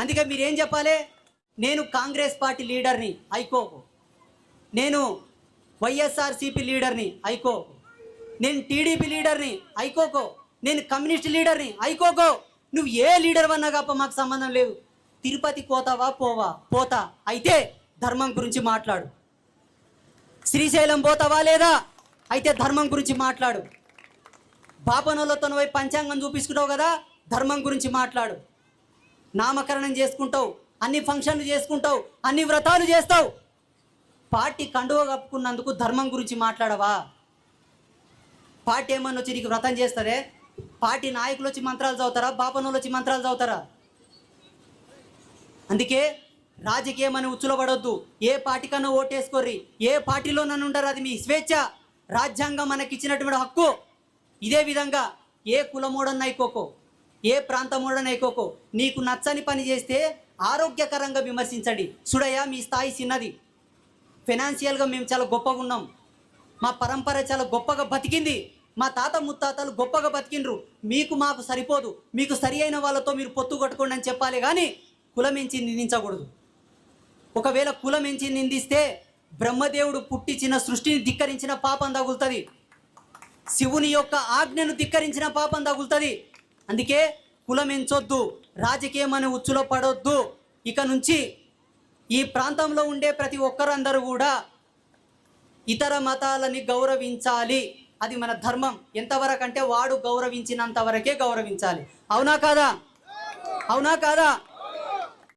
అందుకే మీరేం చెప్పాలి? నేను కాంగ్రెస్ పార్టీ లీడర్ని ఐకో నేను వైఎస్ఆర్సీపీ లీడర్ని ఐకో నేను టీడీపీ లీడర్ని ఐకోకో నేను కమ్యూనిస్ట్ లీడర్ని ఐకోకో నువ్వు ఏ లీడర్ అన్నా కాప మాకు సంబంధం లేదు తిరుపతి పోతావా పోవా? పోతా. అయితే ధర్మం గురించి మాట్లాడు. శ్రీశైలం పోతావా లేదా? అయితే ధర్మం గురించి మాట్లాడు. బాపనోళ్ళతో పోయి పంచాంగం చూపించుకుంటావు కదా? ధర్మం గురించి మాట్లాడు. నామకరణం చేసుకుంటావు అన్ని ఫంక్షన్లు చేసుకుంటావు అన్ని వ్రతాలు చేస్తావు. పార్టీ కండువ కప్పుకున్నందుకు ధర్మం గురించి మాట్లాడవా? పార్టీ ఏమన్నా వచ్చి నీకు వ్రతం చేస్తారే? పార్టీ నాయకులు వచ్చి మంత్రాలు చదువుతారా? బాపనోళ్ళు వచ్చి మంత్రాలు చదువుతారా? అందుకే రాజకీయం అని ఉచ్చులో పడొద్దు ఏ పార్టీకన్నా ఓటేసుకోర్రి. ఏ పార్టీలో నన్ను ఉండరు అది మీ స్వేచ్ఛ. రాజ్యాంగం మనకి ఇచ్చినటువంటి హక్కు. ఇదే విధంగా ఏ కులమోడన్న అయిపోకో. ఏ ప్రాంతమోడన్న అయిపోకో నీకు నచ్చని పని చేస్తే ఆరోగ్యకరంగా విమర్శించండి. సుడయ్య మీ స్థాయి చిన్నది. ఫైనాన్షియల్గా మేము చాలా గొప్పగా ఉన్నాం. మా పరంపర చాలా గొప్పగా బతికింది. మా తాత ముత్తాతలు గొప్పగా బతికిండ్రు. మీకు మాకు సరిపోదు. మీకు సరి అయిన వాళ్ళతో మీరు పొత్తు కొట్టుకోండి అని చెప్పాలి కానీ కులమించి నిందించకూడదు. ఒకవేళ కులమించి నిందిస్తే బ్రహ్మదేవుడు పుట్టించిన సృష్టిని ధిక్కరించిన పాపం తగులుతుంది. శివుని యొక్క ఆజ్ఞను ధిక్కరించిన పాపం తగులుతుంది. అందుకే కులమించొద్దు రాజకీయం అనే ఉచ్చులో పడొద్దు. ఇక నుంచి ఈ ప్రాంతంలో ఉండే ప్రతి ఒక్కరందరూ కూడా ఇతర మతాలని గౌరవించాలి. అది మన ధర్మం. ఎంతవరకు అంటే వాడు గౌరవించినంత వరకే గౌరవించాలి. అవునా కాదా? అవునా కాదా?